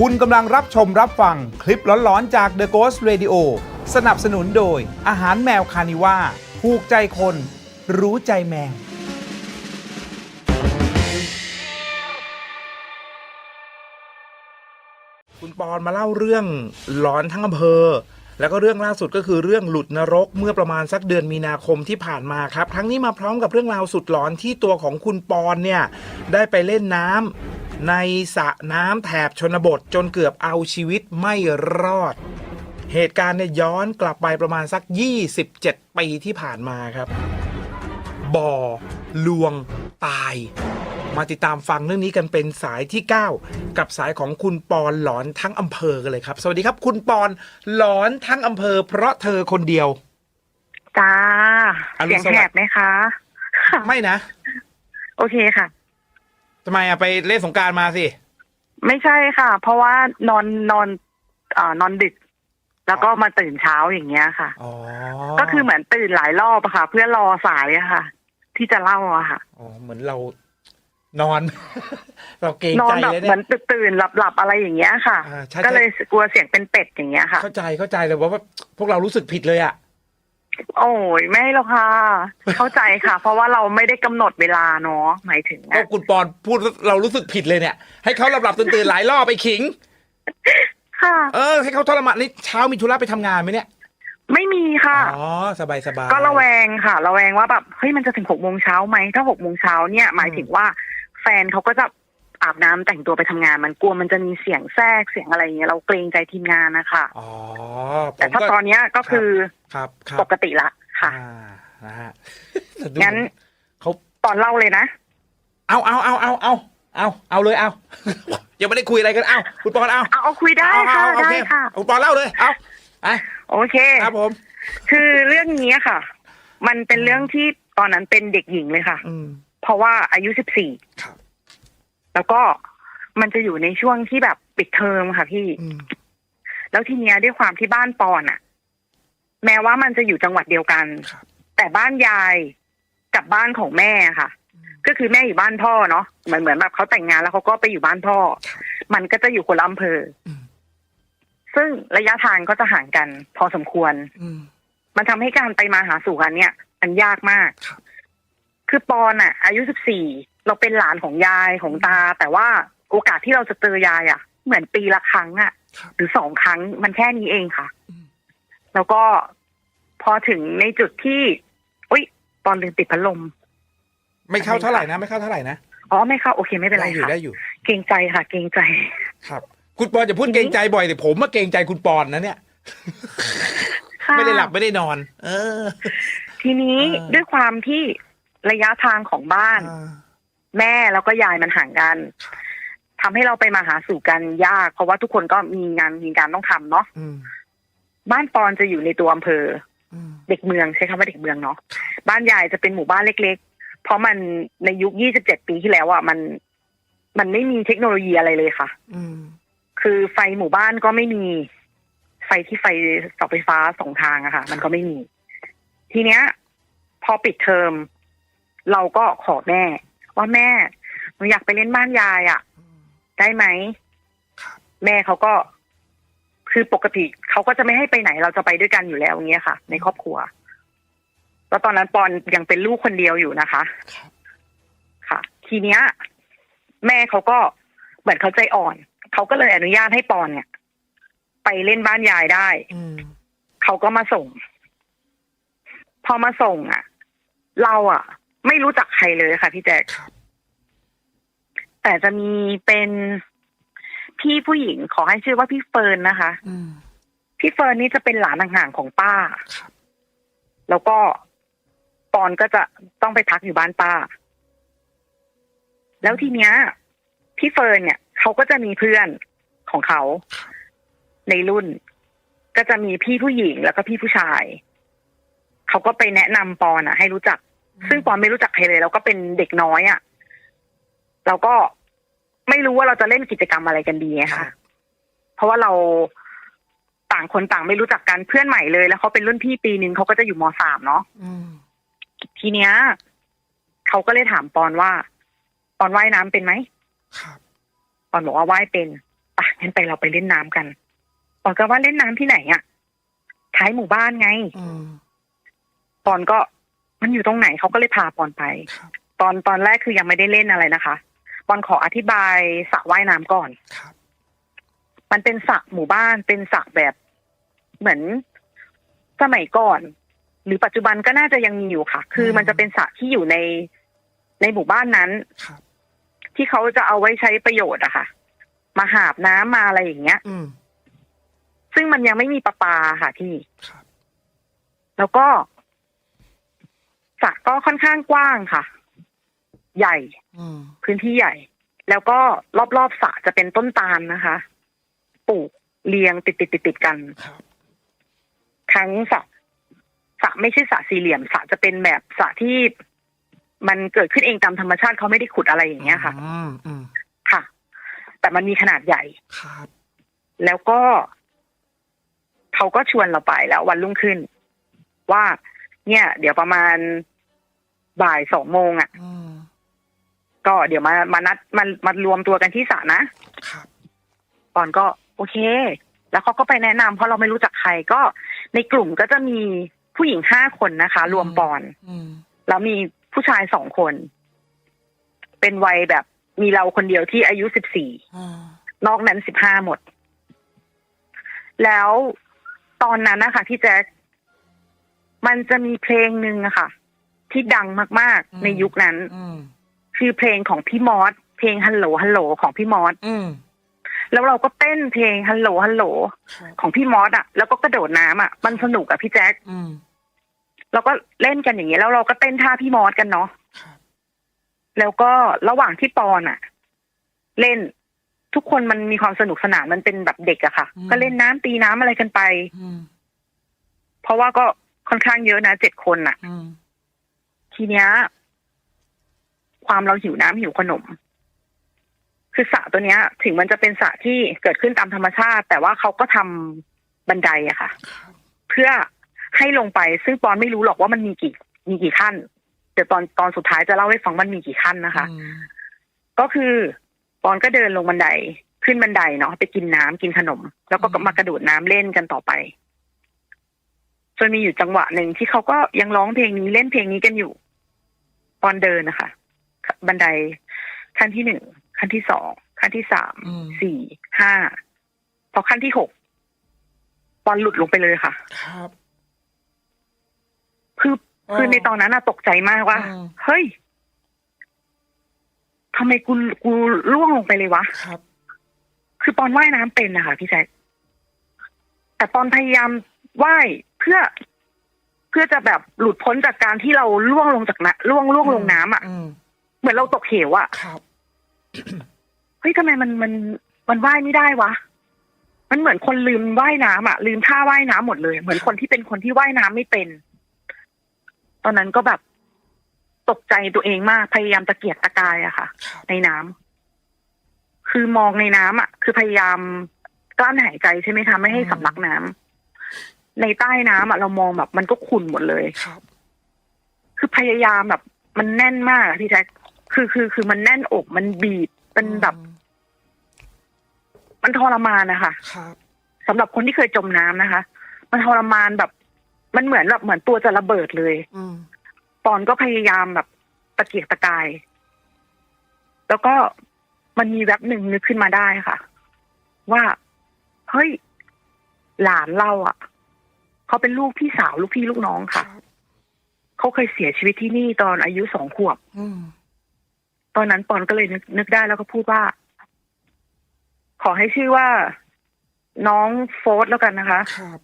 คุณกำลังรับชมรับฟังคลิปหลอนๆจาก The Ghost Radio สนับสนุนโดย อาหารแมวคานิว่าผูกใจคน รู้ใจแมว คุณปอนมาเล่าเรื่องหลอนทั้งอำเภอ แล้วก็เรื่องล่าสุดก็คือเรื่องหลุดนรกเมื่อประมาณสักเดือนมีนาคมที่ผ่านมาครับครั้งนี้มาพร้อมกับเรื่องราวสุดหลอนที่ตัวของคุณปอนเนี่ยได้ไปเล่นน้ำ ในสระน้ำแถบชนบทจนเกือบเอาชีวิตไม่รอด เหตุการณ์เนี่ยย้อนกลับไปประมาณสัก 27 ปีที่ผ่านมาครับ บ่อ ลวง ตาย มาติดตามฟังเรื่องนี้กันเป็นสายที่ 9 กับสายของคุณปอนหลอนทั้งอำเภอกันเลยครับ สวัสดีครับ คุณปอนหลอนทั้งอำเภอ เพราะเธอคนเดียวจ้าอรุณเสียงสวัสดิ์แหบไหมคะ ไม่นะ โอเคค่ะ ทำไมอะไปเล่นสงกรารมาสิ ไม่ใช่ค่ะ เพราะว่านอนนอนเอ่อนอนดึก แล้วก็มาตื่นเช้าอย่างเงี้ยค่ะ อ๋อก็คือเหมือนตื่นหลายรอบอะค่ะ เพื่อรอสายอะค่ะ ที่จะเล่าอะค่ะ อ๋อเหมือนเรานอน เราเกรงนอใจนแบบเลยเหมืเนี่อย นตื่นหลับหลับๆอะไรอย่างเงี้ยค่ะ อ่าใช่ ก็เลยกลัวเสียงเป็นเป็ดอย่างเงี้ยค่ะ เข้าใจเข้าใจเลยว่าว่าพวกเรารู้สึกผิดเลยอะ โอ้ยไม่หรอกค่ะ เข้าใจค่ะ เพราะว่าเราไม่ได้กำหนดเวลาเนาะหมายถึงก็อะคุณปอนพูดเรารู้สึกผิดเลยเนี่ย ให้เขาหลับหลับตื่นตื่นๆหลายรอบไปขิง ค่ะ เออ ให้เขาทรมานนี่เช้ามีธุระไปทำงานไหมเนี่ย ไม่มีค่ะ อ๋อ สบายสบาย ก็ระแวงค่ะ ระแวงว่าแบบเฮ้ยมันจะถึงหกโมงเช้าไหมถ้าหกโมงเช้าเนี่ย หมายถึงว่าแฟนเขาก็จะ อาบน้ำแต่งตัวไปทำงาน มันกลัวมันจะมีเสียงแทรกเสียงอะไรอย่างเงี้ยเราเกรงใจทีมงานนะคะอ๋อผแต่มถ้าก็ตอนเนี้ยก็คือครับครับปกติละค่ะอ่านะฮะแต่ดูงั้นเขาตอนเล่าเลยนะ เอาเอาเอาเอาเอาเอาเอาเลยเอายังไม่ได้คุยอะไรกันเอาคุณปอนเอาเอาเอาคุยได้เอาค่ะเอาโอได้เคค่ะคุณปอนเล่าเลยเอาไปโอเคครับผม คือเรื่องนี้ค่ะ มันเป็นเรื่องที่ตอนนั้นเป็นเด็กหญิงเลยค่ะอืมเพราะว่าอายุสิบสี่ครับ แล้วก็มันจะอยู่ในช่วงที่แบบปิดเทอมค่ะพี่อืมแล้วทีเนี้ยด้วยความที่บ้านปอนอะแม้ว่ามันจะอยู่จังหวัดเดียวกันครับแต่บ้านยายกับบ้านของแม่ค่ะ ก็คือแม่อยู่บ้านพ่อเนาะเหมือนเหมือนแบบเขาแต่งงานแล้วเขาก็ไปอยู่บ้านพ่อ มันก็จะอยู่คนละอำเภออมซึ่งระยะทางก็จะห่างกัน พอสมควรอืมมันทำให้การไปมาหาสู่กันเนี่ย มันยากมากครับคือปอนอะอายุสิบสี่ เราเป็นหลานของยายของตา แต่ว่าโอกาสที่เราจะเจอยายอะเหมือนปีละครั้งอะครับหรือสองครั้งมันแค่นี้เองค่ะอืมแล้วก็พอถึงในจุดที่อุ้ยตอนลืมติดพัดลม ไม่เข้าเท่าไหร่นะ ไม่เข้าเท่าไหร่นะอ๋อไม่เข้าโอเคไม่เป็นไรได้อยู่ค่ะได้อยู่เกรงใจค่ะ เกรงใจ ครับ คุณปอนจะพูดเกรงใจบ่อยแต่ผมมาเกรงใจคุณปอนนะเนี่ยค่ะไม่ได้หลับไม่ได้นอน เออ ทีนี้เออด้วยความที่ระยะทางของบ้านอ่า แม่แล้วก็ยายมันห่างกันทำให้เราไปมาหาสู่กันยาก เพราะว่าทุกคนก็มีงานมีการต้องทำเนาะอืมบ้านปอนจะอยู่ในตัวอำเภออืมเด็กเมืองใช้คำว่าเด็กเมืองเนาะบ้านยายจะเป็นหมู่บ้านเล็ก ๆ เพราะมันในยุค27ปีที่แล้วอะมัน มันไม่มีเทคโนโลยีอะไรเลยค่ะอืมคือไฟหมู่บ้านก็ไม่มี ไฟที่ไฟเสาไฟฟ้าสองทางอะค่ะ มันก็ไม่มี ทีเนี้ย พอปิดเทอม เราก็ขอแม่ ว่าแม่หนูอยากไปเล่นบ้านยายอะได้ไหมครับแม่เขาก็ คือปกติเขาก็จะไม่ให้ไปไหนเราจะไปด้วยกันอยู่แล้วอย่างเงี้ยค่ะ ในครอบครัวแล้วตอนนั้นปอนยังเป็นลูกคนเดียวอยู่นะคะครับค่ะ ทีเนี้ย แม่เขาก็เหมือนเขาใจอ่อนเขาก็เลยอนุญาตให้ปอนเนี่ย ไปเล่นบ้านยายได้อืมเขาก็มาส่ง พอมาส่งอะ เราอะ ไม่รู้จักใครเลยค่ะ พี่แจ๊คครับแต่จะมีเป็นพี่ผู้หญิงขอให้ชื่อว่าพี่เฟิร์นนะคะอืมพี่เฟิร์นนี่จะเป็นหลานห่างๆของป้าครับแล้วก็ปอนก็จะต้องไปพักอยู่บ้านป้า แล้วทีเนี้ย พี่เฟิร์นเนี่ยเขาก็จะมีเพื่อนของเขาครับในรุ่น ก็จะมีพี่ผู้หญิงแล้วก็พี่ผู้ชาย เขาก็ไปแนะนำปอนอะให้รู้จัก ซึ่งปอนไม่รู้จักใครเลยแล้วก็เป็นเด็กน้อยอะเราก็ไม่รู้ว่าเราจะเล่นกิจกรรมอะไรกันดีไงครัค่ะบเพราะว่าเราต่างคนต่างไม่รู้จักกันเพื่อนใหม่เลย แล้วเขาเป็นรุ่นพี่ปีหนึ่งเขาก็จะอยู่มสามเนาะอืมทีเนี้ยเขาก็เลยถามปอนว่า ปอนว่ายน้ำเป็นไหมครับปอนบอกว่าว่ายเป็นอะงั้นไปเราไปเล่นน้ำกันปอนก็ว่าเล่นน้ำที่ไหนอะท้ายหมู่บ้านไงอืมปอนก็ มันอยู่ตรงไหนเขาก็เลยพาปอนไปครับตอนตอนแรกคือยังไม่ได้เล่นอะไรนะคะปอนขออธิบายสระว่ายน้ำก่อนครับมันเป็นสระหมู่บ้านเป็นสระแบบเหมือนสมัยก่อน หรือปัจจุบันก็น่าจะยังมีอยู่ค่ะ คือมันจะเป็นสระที่อยู่ในในหมู่บ้านนั้นครับที่เขาจะเอาไว้ใช้ประโยชน์อะค่ะ มาหาบน้ำมาอะไรอย่างเงี้ยอืมซึ่งมันยังไม่มีประปาค่ะที่ครับแล้วก็ สระก็ค่อนข้างกว้างค่ะ ใหญ่อืมพื้นที่ใหญ่ แล้วก็รอบๆสระจะเป็นต้นตาลนะคะ ปลูกเรียงติดติดติดติดๆกันครับทั้งสระสระไม่ใช่สระสี่เหลี่ยมสระจะเป็นแบบสระที่มันเกิดขึ้นเองตามธรรมชาติเขาไม่ได้ขุดอะไรอย่างเงี้ยค่ะอืมอืมค่ะ แต่มันมีขนาดใหญ่ครับ แล้วก็เขาก็ชวนเราไปแล้ววันรุ่งขึ้น ว่า เนี่ย เดี๋ยวประมาณ บ่ายสองโมงอะอืมก็เดี๋ยวมามานัดมามารวมตัวกันที่สระนะครับปอนก็โอเค แล้วเขาก็ไปแนะนำเพราะเราไม่รู้จักใครก็ในกลุ่มก็จะมีผู้หญิงห้าคนนะคะ รวมปอนอืมแล้วมีผู้ชายสองคน เป็นวัยแบบมีเราคนเดียวที่อายุสิบสี่อ่านอกนั้นสิบห้าหมด แล้วตอนนั้นนะคะพี่แจ๊คมันจะมีเพลงหนึ่งอะค่ะ ที่ดังมากๆ ในยุคนั้นอืมคือเพลงของพี่มอสเพลงฮัลโหลฮัลโหลของพี่มอสอืมแล้วเราก็เต้นเพลงฮัลโหลฮัลโหลครับของพี่มอสอะแล้วก็กระโดดน้ำอะมันสนุกอะพี่แจ๊คอืมเราก็เล่นกันอย่างนี้ยแล้วเราก็เต้นท่าพี่มอสกันเนาะครับแล้วก็ระหว่างที่ปอนอะเล่นทุกคนมันมีความสนุกสนานมันเป็นแบบเด็กอะค่ะ ก็เล่นน้ำตีน้ำอะไรกันไปอืมเพราะว่าก็ค่อนข้างเยอะนะเจ็ดคนน่ะอืม ทีเนี้ย ความเราหิวน้ำหิวขนม คือสระตัวเนี้ย ถึงมันจะเป็นสระที่เกิดขึ้นตามธรรมชาติ แต่ว่าเขาก็ทำบันไดอะค่ะครับเพื่อให้ลงไปซึ่งปอนไม่รู้หรอกว่ามันมีกี่ มีกี่ขั้นเดี๋ยวตอนตอนสุดท้ายจะเล่าให้ฟังมันมีกี่ขั้นนะคะอืมก็คือปอนก็เดินลงบันไดขึ้นบันไดเนาะไปกินน้ำกินขนม แล้วก็มากระโดดน้ำเล่นกันต่อไปจนมีอยู่จังหวะหนึ่งที่เขาก็ยังร้องเพลงนี้เล่นเพลงนี้กันอยู่ ปอนเดินนะคะบันไดขั้นที่หนึ่งขั้นที่สองขั้นที่สามอืมสี่ห้าพอขั้นที่หกปอนหลุดลงไปเลยค่ะ ครับ คือคือในตอนนั้นน่ะตกใจมากว่าอืมเฮ้ยทำไมกูกูล่วงลงไปเลยวะครับ คือปอนว่ายน้ำเป็นนะคะพี่แจ๊คแต่ปอนพยายามว่ายเพื่อ เพื่อจะแบบหลุดพ้นจากการที่เราล่วงลงจากน้ำล่วงล่วงลงน้ำอะอืมเหมือนเราตกเหวอะครับเฮ้ยทำไมมันมันมันว่ายไม่ได้วะมันเหมือนคนลืมว่ายน้ำอะ ลืมท่าว่ายน้ำหมดเลย เหมือนคนที่เป็นคนที่ว่ายน้ำไม่เป็น ตอนนั้นก็แบบตกใจตัวเองมาก พยายามตะเกียกตะกายอะค่ะครับในน้ำคือมองในน้ำอะ คือพยายามกลั้นหายใจใช่ไหมคะไม่ให้สำลักน้ำ ในใต้น้ำอะเรามองแบบมันก็ขุ่นหมดเลยครับ คือพยายามแบบ มันแน่นมากอะพี่แจ๊คคือคือคือมันแน่นอกมันบีบเป็นแบบ มันทรมานนะคะครับสำหรับคนที่เคยจมน้ำนะคะ มันทรมานแบบ มันเหมือนแบบเหมือนตัวจะระเบิดเลยอืมปอนก็พยายามแบบตะเกียกตะกาย แล้วก็มันมีแวบหนึ่งนึกขึ้นมาได้ค่ะ ว่า เฮ้ย หลานเราอะ เขาเป็นลูกพี่สาวลูกพี่ลูกน้องครัค่ะบเขาเคยเสียชีวิตที่นี่ตอนอายุสองขวบอืมตอนนั้นปอนก็เลยนึกนึกได้แล้วก็พูดว่า ขอให้ชื่อว่า น้องโฟร์ธแล้วกันนะคะครับ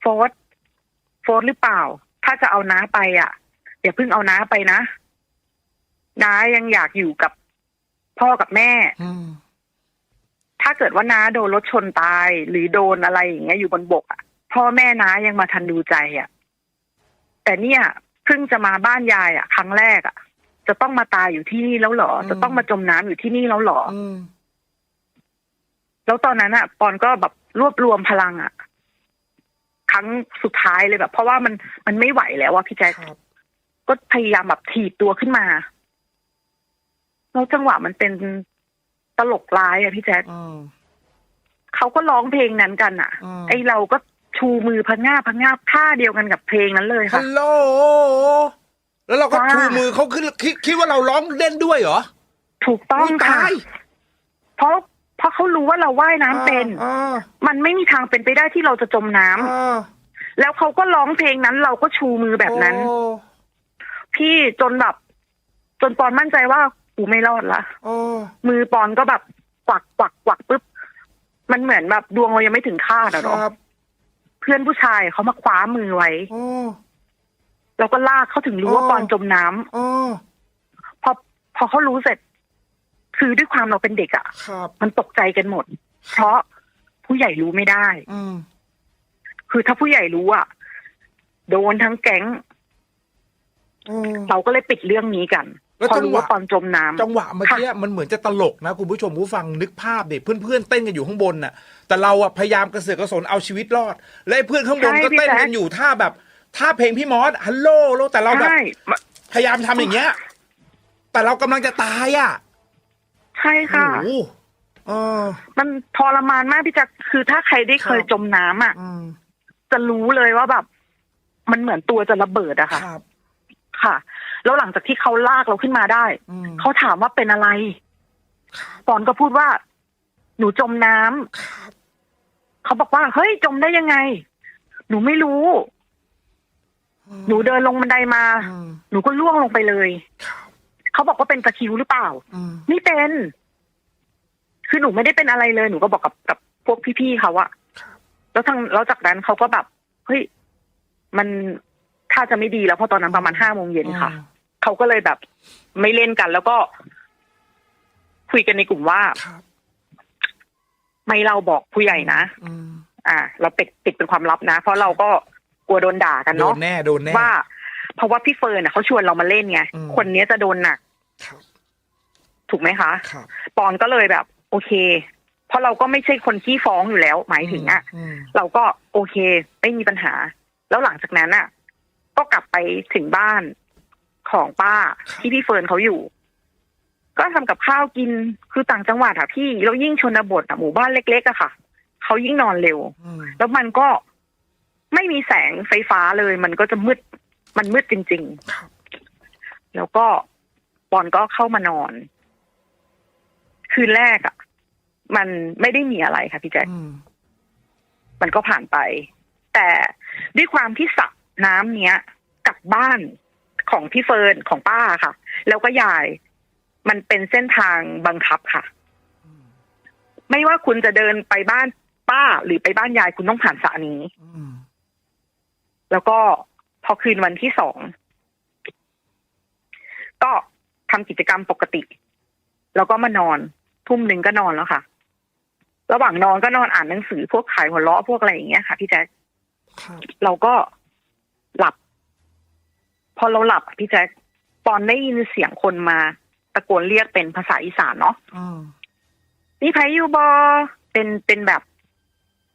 โฟร์ธโฟร์ธหรือเปล่า ถ้าจะเอาน้าไปอะอย่าเพิ่งเอาน้าไปนะน้ายังอยากอยู่กับพ่อกับแม่อืมถ้าเกิดว่าน้าโดนรถชนตาย หรือโดนอะไรอย่างเงี้ยอยู่บนบกอะ พ่อแม่น้ายังมาทันดูใจอะ แต่เนี่ยเพิ่งจะมาบ้านยายอะ ครั้งแรกอะ จะต้องมาตายอยู่ที่นี่แล้วเหรอ จะต้องมาจมน้ำอยู่ที่นี่แล้วเหรออืมแล้วตอนนั้นอะ ปอนก็แบบรวบรวมพลังอะ ครั้งสุดท้ายเลยแบบ เพราะว่ามันมันไม่ไหวแล้วอะพี่แจ๊คครับก็พยายามแบบถีบตัวขึ้นมาแล้วจังหวะมันเป็นตลกร้ายอะพี่แจ๊คอืมเขาก็ร้องเพลงนั้นกันอะอืมไอเราก็ ชูมือพังงาบพังงาบท่าเดียวกันกับเพลงนั้นเลยฮัค่ะลโหล แล้วเราก็ค่ะชูมือเขาขึ้นคิดคิดว่าเราร้องเล่นด้วยเหรอถูกต้องยค่ะตายเพราะเพราะเขารู้ว่าเราว่ายน้ำเป็น อ่ามันไม่มีทางเป็นไปได้ที่เราจะจมน้ำอ่าแล้วเขาก็ร้องเพลงนั้น เราก็ชูมือแบบนั้น โอ้พี่จนแบบ จนปอนมั่นใจว่ากูไม่รอดละ โอ้มือปอนก็แบบกวักกวักกวักปุ๊บ มันเหมือนแบบดวงเรายังไม่ถึงคาดอะคเนาะรับ เพื่อนผู้ชายเขามาคว้ามือไว้ โอ้ แล้วก็ลากเขาถึงรู้ว่าอ๋อ ปอนจมน้ำโอ้พอพอเขารู้เสร็จ คือด้วยความเราเป็นเด็กอะครับ มันตกใจกันหมด เพราะผู้ใหญ่รู้ไม่ได้ อืม คือถ้าผู้ใหญ่รู้อะโดนทั้งแก๊งโอ้เราก็เลยปิดเรื่องนี้กัน แล้วพอจังรู้หวะว่าปอนจมน้ำจังหวะเมื่อกี้มันเหมือนจะตลกนะคุณผู้ชมผู้ฟังนึกภาพเด็กเพื่อนๆเต้นกันอยู่ข้างบนน่ะ แต่เราอะพยายามกระเสือกกระสนเอาชีวิตรอด และไอ้เพื่อนข้างบนใช่ก็พี่เต้นแจ๊กัคนอยู่ท่าแบบท่าเพลงพี่มอสฮัลโหลแล้วแต่เราแบบใช่พยายามทำอย่างเงี้ย แต่เรากำลังจะตายอะ ใช่ค่ะโอ้โหเออมันทรมานมากพี่จักรคือถ้าใครได้เคยครับจมน้ำอะอืมจะรู้เลยว่าแบบ มันเหมือนตัวจะระเบิดอะคค่ะรับค่ะ แล้วหลังจากที่เขาลากเราขึ้นมาได้อืมเขาถามว่าเป็นอะไรครับปอนก็พูดว่า หนูจมน้ำครับเขาบอกว่า เฮ้ย จมได้ยังไง หนูไม่รู้ หนูเดินลงบันไดมาอืมหนูก็ล่วงลงไปเลยครับเขาบอกว่าเป็นตะคริวหรือเปล่าอืมไม่เป็น คือหนูไม่ได้เป็นอะไรเลย หนูก็บอกกับกับพวกพี่ๆเขาอะครับแล้วทางแล้วจากนั้นเขาก็แบบ เฮ้ย มันถ้าจะไม่ดีแล้วเพราะตอนนั้นประมาณห้าโมงเย็นค่ะ เขาก็เลยแบบไม่เล่นกัน แล้วก็ คุยกันในกลุ่มว่าครับไม่เราบอกผู้ใหญ่นะอืมอ่า เราปิดปิดเป็นความลับนะ เพราะเราก็กลัวโดนด่ากันโดเนาะนแน่โดนแน่ว่า เพราะว่าพี่เฟิร์นน่ะเขาชวนเรามาเล่นไงอืมคนเนี้ยจะโดนหนักครับถูกไหมคะครับปอนก็เลยแบบ โอเค เพราะเราก็ไม่ใช่คนขี้ฟ้องอยู่แล้ว หมายถึงอะอืมเราก็โอเค ไม่มีปัญหา แล้วหลังจากนั้นอะ ก็กลับไปถึงบ้านของป้าที่พี่เฟิร์นเขาอยู่ ก็ทำกับข้าวกินคือต่างจังหวัดอะพี่แล้วยิ่งชนบทอะหมู่บ้านเล็กๆอะค่ะเขายิ่งนอนเร็วอืมแล้วมันก็ไม่มีแสงไฟฟ้าเลย มันก็จะมืด มันมืดจริงครับๆแล้วก็ปอนก็เข้ามานอน คืนแรกอะมันไม่ได้มีอะไรค่ะพี่แจ๊คอืมมันก็ผ่านไป แต่ด้วยความที่สระ น้ำเนี้ยกับบ้านของพี่เฟิร์นของป้าค่ะ แล้วก็ยาย มันเป็นเส้นทางบังคับค่ะ ไม่ว่าคุณจะเดินไปบ้านป้าหรือไปบ้านยายคุณต้องผ่านสระนี้อืมแล้วก็พอคืนวันที่สอง ก็ทำกิจกรรมปกติ แล้วก็มานอน ทุ่มหนึ่งก็นอนแล้วค่ะ ระหว่างนอนก็นอนอ่านหนังสือพวกขายหัวเราะพวกอะไรอย่างเงี้ยค่ะพี่แจ๊คครับเราก็ หลับ พอเราหลับอะพี่แจ๊คปอนได้ยินเสียงคนมา ตะโกนเรียกเป็นภาษาอีสานเนาะอืมนี่ไพยูบอเป็นเป็นแบบ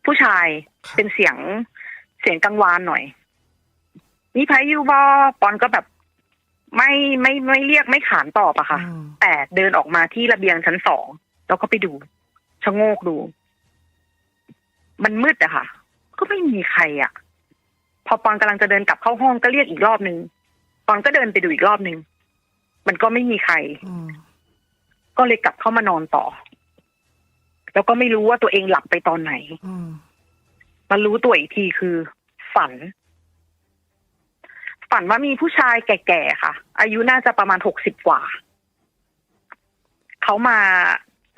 ผู้ชายครับเป็นเสียงเสียงกังวานหน่อย นี่ไพยูบอปอนก็แบบไม่ไม่ไม่เรียกไม่ขานตอบอะค่ะอืมแต่เดินออกมาที่ระเบียงชั้นสองแล้วก็ไปดูชะโงกดู มันมืดอะค่ะ ก็ไม่มีใครอะ พอปอนกำลังจะเดินกลับเข้าห้องก็เรียกอีกรอบนึงปอนก็เดินไปดูอีกรอบนึงมันก็ไม่มีใครก็เลยกลับเข้ามานอนต่อ แล้วก็ไม่รู้ว่าตัวเองหลับไปตอนไหนมมารู้ตัวอีกทีคือ ฝัน ฝันว่ามีผู้ชายแก่ๆค่ะ อายุน่าจะประมาณหกสิบกว่า เขามา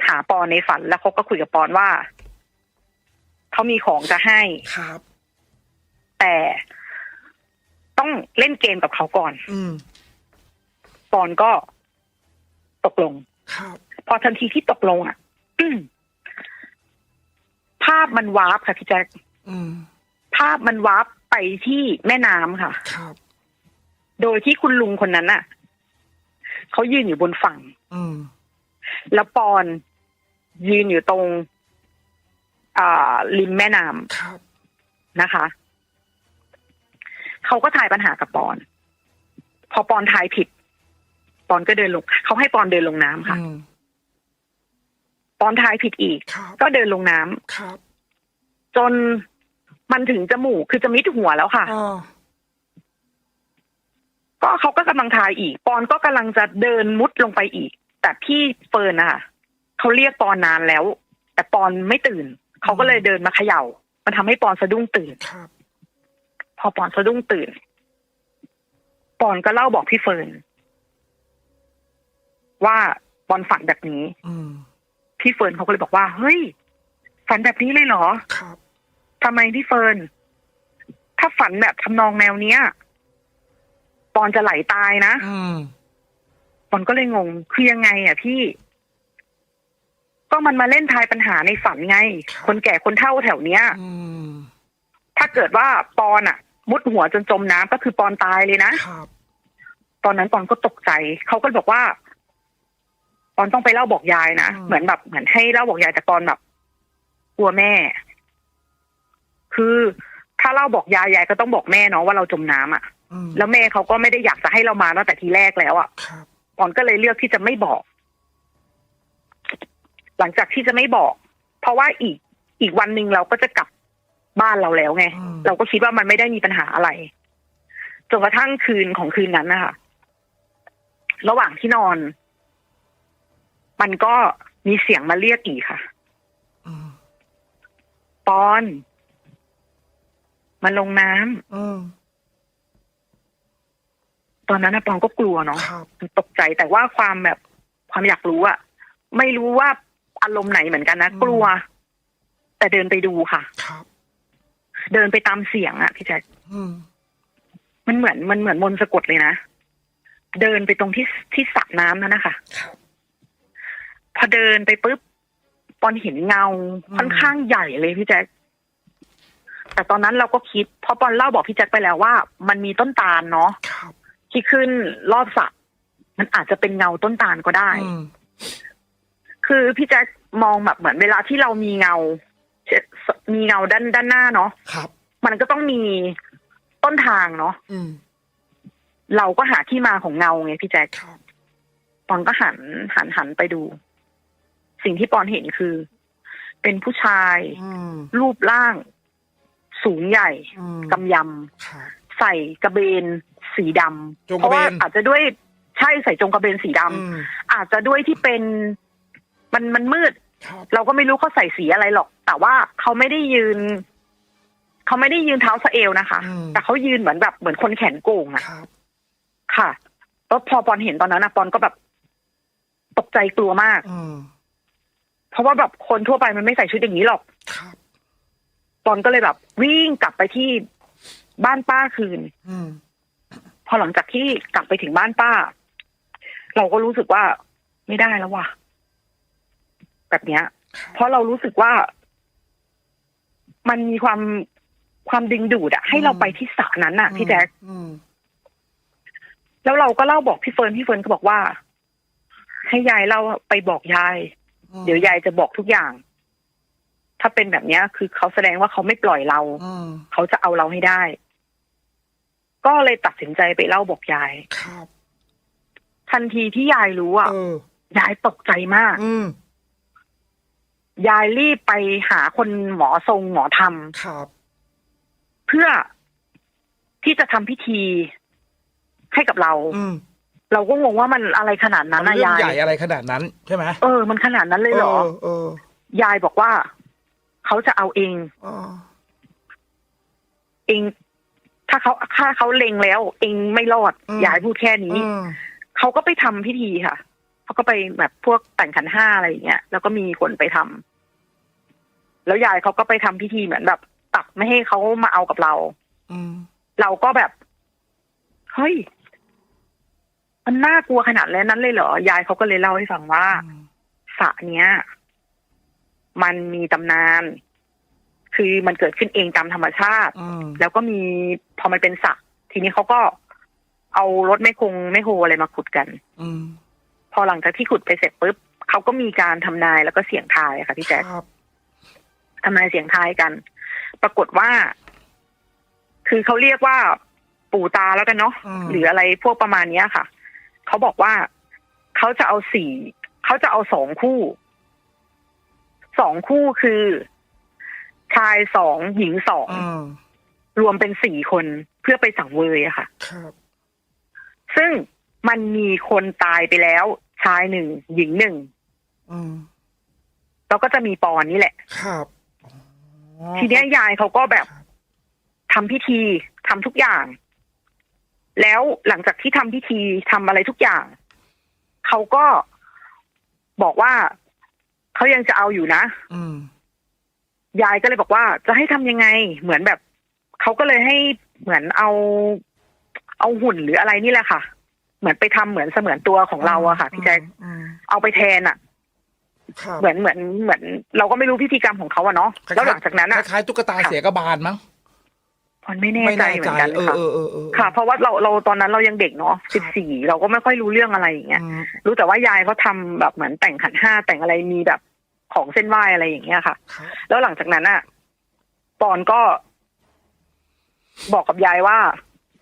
หาปอนในฝันแล้วเขาก็คุยกับปอนว่า เขามีของจะให้ครับ แต่ต้องเล่นเกมกับเขาก่อน อืมปอนก็ตกลง ครับ พอทันทีที่ตกลงอะ ภาพมันวาร์ปค่ะพี่แจ๊คอืม ภาพมันวาร์ปไปที่แม่น้ำค่ะ ครับ โดยที่คุณลุงคนนั้นน่ะเขายืนอยู่บนฝั่ง อืม แล้วปอนยืนอยู่ตรง อ่าริมแม่น้ำ ครับ นะคะ เขาก็ทายปัญหากับปอน พอปอนทายผิด ปอนก็เดินลงเขาให้ปอนเดินลงน้ำค่ะอืมปอนทายผิดอีกครับก็เดินลงน้ำครับ จนมันถึงจมูกคือจะมิดหัวแล้วค่ะอ๋อก็เขาก็กำลังทายอีก ปอนก็กำลังจะเดินมุดลงไปอีก แต่พี่เฟิร์นนะคะเขาเรียกปอนนานแล้ว แต่ปอนไม่ตื่น เขาก็เลยเดินมาเขย่า มันทำให้ปอนสะดุ้งตื่นครับ พอปอนสะดุ้งตื่น ปอนก็เล่าบอกพี่เฟิร์นว่าปอนฝันแบบนี้อืมพี่เฟิร์นเขาก็เลยบอกว่า เฮ้ย ฝันแบบนี้เลยเหรอครับทำไมพี่เฟิร์นถ้าฝันแบบทำนองแนวเนี้ยปอนจะไหลตายนะอืมปอนก็เลยงงคือยังไง อะพี่ ก็มันมาเล่นทายปัญหาในฝันไง คนแก่คนเฒ่าแถวเนี้ยอืมถ้าเกิดว่าปอนอะ มุดหัวจนจมน้ำก็คือปอนตายเลยนะครับตอนนั้นปอนก็ตกใจเขาก็บอกว่า ปอนต้องไปเล่าบอกยายนะอืมเหมือนแบบเหมือนให้เล่าบอกยายแต่ปอนแบบ กลัวแม่ คือถ้าเล่าบอกยายยายก็ต้องบอกแม่เนาะว่าเราจมน้ำอะอืมแล้วแม่เขาก็ไม่ได้อยากจะให้เรามาตั้งแต่ทีแรกแล้วอะครับปอนก็เลยเลือกที่จะไม่บอก หลังจากที่จะไม่บอก เพราะว่าอีกอีกวันหนึ่งเราก็จะกลับ บ้านเราแล้วไงอืมเราก็คิดว่ามันไม่ได้มีปัญหาอะไรจนกระทั่งคืนของคืนนั้นนะคะระหว่างที่นอน มันก็มีเสียงมาเรียกอีกค่ะอืมปอน มาลงน้ำอืมตอนนั้นนะปอนก็กลัวเนาะครับมันตกใจแต่ว่าความแบบความอยากรู้อะไม่รู้ว่าอารมณ์ไหนเหมือนกันนะอืมกลัว แต่เดินไปดูค่ะ ครับ เดินไปตามเสียงอะพี่แจ๊คอืมมันเหมือนมันเหมือนมนต์สะกดเลยนะ เดินไปตรงที่ที่สระน้ำนั่นนะคะครับพอเดินไปปุ๊บปอนเห็นเงาอืมค่อนข้างใหญ่เลยพี่แจ๊คแต่ตอนนั้นเราก็คิดเพราะปอนเล่าบอกพี่แจ๊คไปแล้วว่า มันมีต้นตาลเนาะครับที่ขึ้นรอบสระมันอาจจะเป็นเงาต้นตาลก็ได้อืมคือพี่แจ๊คมองแบบเหมือนเวลาที่เรามีเงา มีเงาด้านด้านหน้าเนาะครับ มันก็ต้องมีต้นทางเนาะอืมเราก็หาที่มาของเงาไงพี่แจ๊คครับปอนก็หันหันหันไปดู สิ่งที่ปอนเห็นคือ เป็นผู้ชายอืมรูปร่าง สูงใหญ่อืมกำยครับำใส่กระเบน สีดำจงเพกระราะเบว่านอาจจะด้วยใช่ใส่จงกระเบนสีดำอืมอาจจะด้วยที่เป็นมันมันมืดครับ เราก็ไม่รู้เขาใส่สีอะไรหรอก แต่ว่าเขาไม่ได้ยืนเขาไม่ได้ยืนเท้าสะเอวนะคะ อืม แต่เขายืนเหมือนแบบเหมือนคนแขนโก่งอะครับ ค่ะแล้วพอปอนเห็นตอนนั้นอะปอนก็แบบ ตกใจกลัวมาก อืมเพราะว่าแบบคนทั่วไปมันไม่ใส่ชุดอย่างนี้หรอก ครับปอนก็เลยแบบ วิ่งกลับไปที่บ้านป้าคืน อืมพอหลังจากที่กลับไปถึงบ้านป้า เราก็รู้สึกว่าไม่ได้แล้วว่ะ แบบเนี้ย เพราะเรารู้สึกว่า มันมีความความดึงดูดอะให้เราไปที่สระนั้นอะพี่แจ๊คอืมแล้วเราก็เล่าบอกพี่เฟิร์นพี่เฟิร์นก็บอกว่า ให้ยายเล่าไปบอกยายอืมเดี๋ยวยายจะบอกทุกอย่าง ถ้าเป็นแบบเนี้ย คือเขาแสดงว่าเขาไม่ปล่อยเราอืมเขาจะเอาเราให้ได้ ก็เลยตัดสินใจไปเล่าบอกยายครับทันทีที่ยายรู้อะเออยายตกใจมากอืม ยายรีบไปหาคนหมอทรงหมอธรรมครับ เพื่อที่จะทำพิธีให้กับเรา อืมเราก็งงว่ามันอะไรขนาดนั้นมันะเรื่องยายใหญ่อะไรขนาดนั้นใช่ไหมเออ มันขนาดนั้นเลยเหรอเออเออยายบอกว่าเขาจะเอาเองอ๋อเองถ้าเขาถ้าเขาเล็งแล้ว เองไม่รอดยายพูดแค่นี้อืมเขาก็ไปทำพิธีค่ะ เขาก็ไปแบบพวกแต่งขันห้าอะไรอย่างเงี้ยแล้วก็มีคนไปทำแล้วยายเขาก็ไปทำพิธีเหมือนแบบตัดไม่ให้เขามาเอากับเรา อืมเราก็แบบเฮ้ยมันน่ากลัวขนาดนั้นเลยเหรอยายเขาก็เลยเล่าให้ฟังว่าสระเนี้ย มันมีตำนาน คือมันเกิดขึ้นเองตามธรรมชาติอืมแล้วก็มีพอมันเป็นสระทีนี้เขาก็เอารถไม่คงไม่โฮอะไรมาขุดกัน อืมพ อหลังจากที่ขุดไปเสร็จปุ๊บเขาก็มีการทำนายแล้วก็เสี่ยงทายอะค่ะพี่แจ๊คครับทำนายเสี่ยงทายกัน ปรากฏว่า คือเขาเรียกว่าปู่ตาแล้วกันเนาะอืมหรืออะไรพวกประมาณเนี้ยค่ะเขาบอกว่าเขาจะเอาสี่เขาจะเอาสองคู่สองคู่คือ ชายสองหญิงสองอืมรวมเป็นสี่คนเพื่อไปสังเวยอะค่ะ ครับ ซึ่งมันมีคนตายไปแล้ว ชายหนึ่งหญิงหนึ่งอืมแล้วก็จะมีปอนนี่แหละ ครับอ๋อทีเนี้ยยายเขาก็แบบครับทำพิธีทำทุกอย่าง แล้วหลังจากที่ทำพิธีทำอะไรทุกอย่าง เขาก็บอกว่าเขายังจะเอาอยู่นะ อืม ยายก็เลยบอกว่าจะให้ทำยังไง เหมือนแบบเขาก็เลยให้เหมือนเอา เอาหุ่นหรืออะไรนี่แหละค่ะ เหมือนไปทำเหมือนเสมือนตัวของเราอะค่ะพี่แจ๊คอืมเอาไปแทนอะครับเหมือนเหมือนเหมือน เราก็ไม่รู้พิธีกรรมของเขาอะเนาะแล้วหลังจากนั้นคอะล้ายๆตุ๊กตาค่ะเสียกระบาลมั้งพอนไม่แน่ใจเหมือนกันเออค่ะเออเออเออค่ะ เพราะว่าเราเราตอนนั้นเรายังเด็กเนาะครัสิบบสี่เราก็ไม่ค่อยรู้เรื่องอะไรอย่างเงี้ยอืมรู้แต่ว่ายายเขาทำแบบเหมือนแต่งขันห้าแต่งอะไรมีแบบของเส้นไหว้อะไรอย่างเงี้ยค่ะครับแล้วหลังจากนั้นอะปอนก็บอกกับยายว่า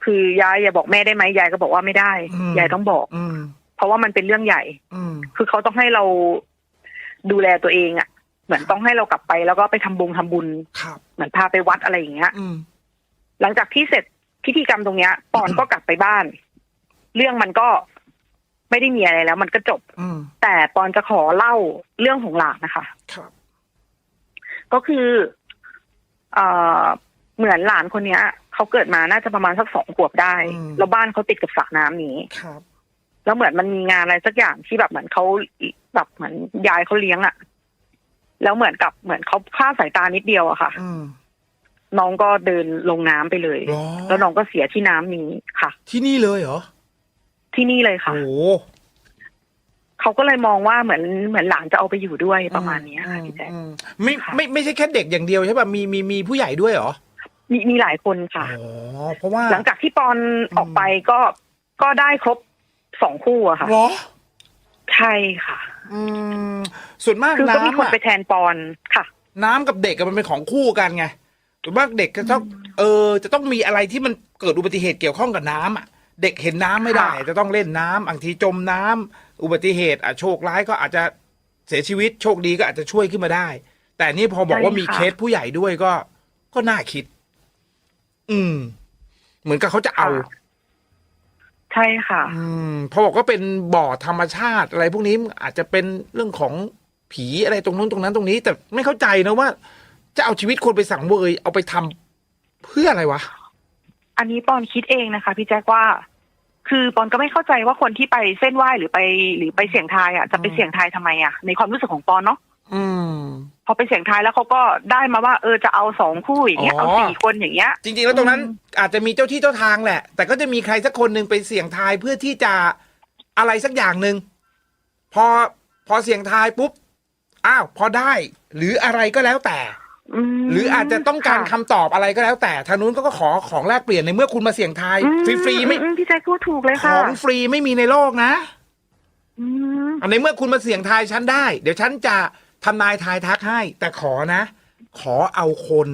คือยายอย่าบอกแม่ได้ไหมยายก็บอกว่าไม่ได้ยายต้องบอกอืมเพราะว่ามันเป็นเรื่องใหญ่ อืมคือเขาต้องให้เราดูแลตัวเองอะเหมือนต้องให้เรากลับไปแล้วก็ไปทำบุญทำบุญครับเหมือนพาไปวัดอะไรอย่างเงี้ยอืมหลังจากที่เสร็จพิธีกรรมตรงเนี้ยปอนก็กลับไปบ้าน เรื่องมันก็ไม่ได้มีอะไรแล้ว มันก็จบอืมแต่ปอนจะขอเล่าเรื่องของหลานนะคะครับก็คือเอ่อเหมือนหลานคนเนี้ย เขาเกิดมาน่าจะประมาณสักสองขวบได้ แล้วบ้านเขาติดกับสระน้ำนี้ครับ แล้วเหมือนมันมีงานอะไรสักอย่างที่แบบเหมือนเขาแบบเหมือนยายเขาเลี้ยงอะ่ะแล้วเหมือนกับเหมือนเขาคลาดสายตานิดเดียวอะค่ะอืมน้องก็เดินลงน้ำไปเลยหรอแล้วน้องก็เสียที่น้ำนี้ค่ะ ที่นี่เลยเหรอ ที่นี่เลยค่ะโอ้โหเขาก็เลยมองว่าเหมือนเหมือนหลานจะเอาไปอยู่ด้วยประมาณเนี้ยค่ะอืมพี่แจ๊คอืมไม่ค่ะไม่ไม่ใช่แค่เด็กอย่างเดียวใช่ป่ะมีมีมีผู้ใหญ่ด้วยเหรอ มีมีหลายคนค่ะอ๋อเพราะว่าหลังจากที่ปอนออกไปก็ก็ได้ครบสองคู่อะค่ะเหรอใช่ค่ะ อืมส่วนมากคือก็มีน้ำคนอะไปแทนปอนค่ะ น้ำกับเด็กอะมันเป็นของคู่กันไงส่วนมากเด็กก็ต้องเออ จะต้องมีอะไรที่มันเกิดอุบัติเหตุเกี่ยวข้องกับน้ำอะเด็กเห็นน้ำไม่ได้ ค่ะ จะต้องเล่นน้ำบางทีจมน้ำอุบัติเหตุอะโชคร้ายก็อาจจะเสียชีวิตโชคดีก็อาจจะช่วยขึ้นมาได้ แต่นี่พอบอกว่ามีเคสผู้ใหญ่ด้วยก็ ก็น่าคิด อืม เหมือนกับเขาจะเอาค่ะใช่ค่ะ อืมพอบอกว่าเป็นบ่อธรรมชาติอะไรพวกนี้อาจจะเป็นเรื่องของผีอะไรตรงนู้นตรงนั้นตรงนี้ แต่ไม่เข้าใจนะว่า จะเอาชีวิตคนไปสังเวยเอาไปทำเพื่ออะไรวะ อันนี้ปอนคิดเองนะคะ พี่แจ๊คว่า คือปอนก็ไม่เข้าใจว่าคนที่ไปเส้นไหว้หรือไป หรือไปเสี่ยงทายอะจะไปอืมเสี่ยงทายทำไมอะในความรู้สึกของปอนเนาะ อืม พอไปเสี่ยงทายแล้วเขาก็ได้มาว่า เออจะเอาสองคู่อย่างเงี้ยอ๋อ เอาสี่คนอย่างเงี้ย จริงๆ แล้วตรงนั้นอืมอาจจะมีเจ้าที่เจ้าทางแหละ แต่ก็จะมีใครสักคนหนึ่งไปเสี่ยงทายเพื่อที่จะอะไรสักอย่างหนึ่งพอพอเสี่ยงทายปุ๊บอ้าว พอได้ หรืออะไรก็แล้วแต่ มหรืออาจจะต้องการค่ะคำตอบอะไรก็แล้ว แต่ทางนู้นก็ขอของแลกเปลี่ยนในเมื่อคุณมาเสี่ยงทายอืฟรีๆไม่อืพี่แจ๊คพูดถูกเลยขค่ะองฟรีไม่มีในโลกนะ อืมอันในเมื่อคุณมาเสี่ยงทายฉันได้ เดี๋ยวฉันจะ ทำนายทายทักให้ แต่ขอนะ ขอเอาคน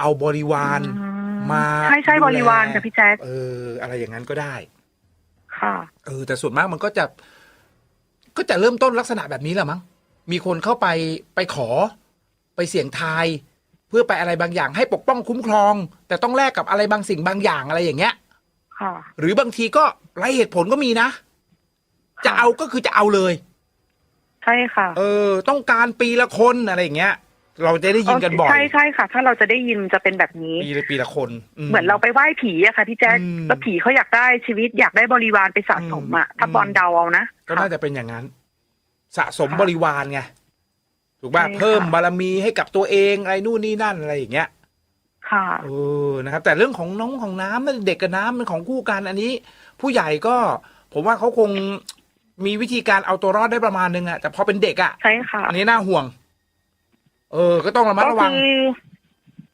เอาบริวารอืมาใช่ใช่ดูแลบริวารค่ะพี่แจ๊คเออ อะไรอย่างนั้นก็ได้ ค่ะ เออ แต่ส่วนมากมันก็จะ ก็จะเริ่มต้นลักษณะแบบนี้แหละมั้งมีคนเข้าไปไปขอ ไปเสี่ยงทาย เพื่อไปอะไรบางอย่างให้ปกป้องคุ้มครอง แต่ต้องแลกกับอะไรบางสิ่งบางอย่างอะไรอย่างเงี้ย ค่ะ หรือบางทีก็ไร้เหตุผลก็มีนะ จะเอาก็คือจะเอาเลย ใช่ค่ะ เออ ต้องการปีละคนอะไรอย่างเงี้ย เราจะได้ยินกันบ่อยใช่ใช่ค่ะ ถ้าเราจะได้ยินจะเป็นแบบนี้ ปีละปีละคนเหมือนเราไปไหว้ผีอะค่ะพี่แจ๊คอืมแล้วผีเขาอยากได้ชีวิตอยากได้บริวารไปสะสมอะอืมถ้าบอลเดาเอานะก็น่าจะเป็นอย่างนั้น สะสมค่ะบริวารไงถูกป่ะใช่ค่ะเพิ่มบารมีให้กับตัวเองอะไรนู่นนี่นั่นอะไรอย่างเงี้ยค่ะเออนะครับ แต่เรื่องของน้องของน้ำนั่นเด็กกับน้ำมันของคู่กันอันนี้ ผู้ใหญ่ก็ ผมว่าเขาคง มีวิธีการเอาตัวรอดได้ประมาณนึงอะแต่พอเป็นเด็กอะใช่ค่ะ อันนี้น่าห่วง เออ ก็ต้องระมัดก็ระวัคืงอ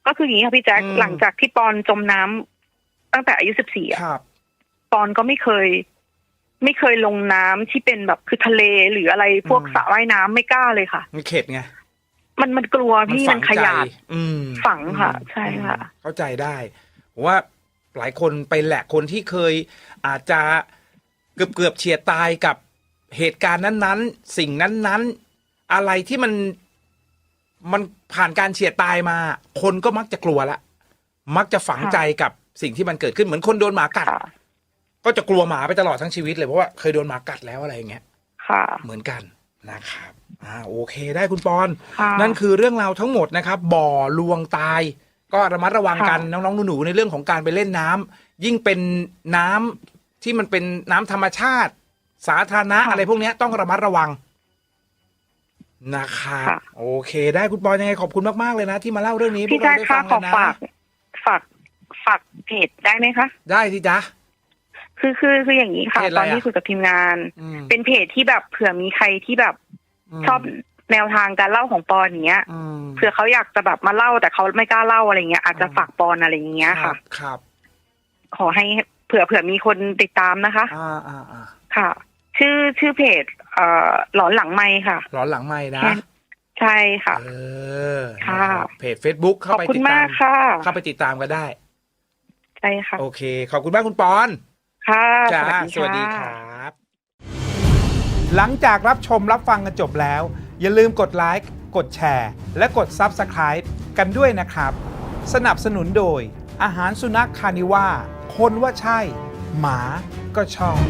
ก็คืออย่างนี้ค่ะพี่แจ๊คอืม หลังจากที่ปอนจมน้ำตั้งแต่อายุสิบสี่อะครับ ปอนก็ไม่เคย ไม่เคยลงน้ำที่เป็นแบบคือทะเลหรืออะไรพวกอืม สระว่ายน้ำไม่กล้าเลยค่ะ มันเข็ดไง มันมันกลัวพี่ฝัมันงขใจยาด อืมฝังค่ะอืมใช่ค่ะอืมเข้าใจได้ผมว่าหลายคนไปแหละคนที่เคยอาจจะเกือบเกือบๆเฉียดตายกับ เหตุการณ์นั้นๆ สิ่งนั้นๆ อะไรที่มันมันผ่านการเฉียดตายมา คนก็มักจะกลัวละ มักจะฝังใจกับสิ่งที่มันเกิดขึ้นเหมือนคนโดนหมากัด ค่ะก็จะกลัวหมาไปตลอดทั้งชีวิตเลยเพราะว่าเคยโดนหมากัดแล้วอะไรอย่างเงี้ย ค่ะเหมือนกันนะครับอ่าโอเคได้คุณปอน ค่ะนั่นคือเรื่องราวทั้งหมดนะครับ บ่อลวงตาย ก็ระมัดระวังกันค่ะน้องๆหนูๆในเรื่องของการไปเล่นน้ำยิ่งเป็นน้ำที่มันเป็นน้ำธรรมชาติ สาธารณะอะไรพวกเนี้ยต้องระมัดระวังนะครับค่ะ โอเค ได้คุณปอนยังไงขอบคุณมากๆเลยนะ ที่มาเล่าเรื่องนี้พวพี่กแจ๊เราคได้ค่ะฟังขกัอนนะฝากฝากฝากเพจได้ไหมคะ ได้สิจ๊ะ คือคือคืออย่างนี้ค่ะเพจอะไรตอนที่อะคุยกับทีมงาน อืมเป็นเพจที่แบบเผื่อมีใครที่แบบมชอบแนวทางการเล่าของปอนอย่างเงี้ย อืม เผื่อเขาอยากจะแบบมาเล่าแต่เขาไม่กล้าเล่าอะไรเงี้ยอาจจะฝากปอนอะไรอย่างเงี้ยครัค่ะบครับขอให้เผื่อเผื่อมีคนติดตามนะคะ อ่าอ่าอ่าค่ะ ชื่อชื่อเพจเอ่อหลอนหลังไม้ค่ะร้อนหลังไม่นะแค่ใช่ค่ะ เออค่ะ นะครับเพจ Facebook ขเข้าอบไปคุติณดตามากค่ะ เข้าไปติดตามก็ได้ ใช่ค่ะ โอเค ขอบคุณมากคุณปอน ค่ะ จ้าค่ะสวัสดีครับ หลังจากรับชมรับฟังกันจบแล้ว อย่าลืมกดไลค์กดแชร์ และกด Subscribe กันด้วยนะครับ สนับสนุนโดย อาหารสุนัขคานิว่า คนว่าใช่ หมาก็ชอบ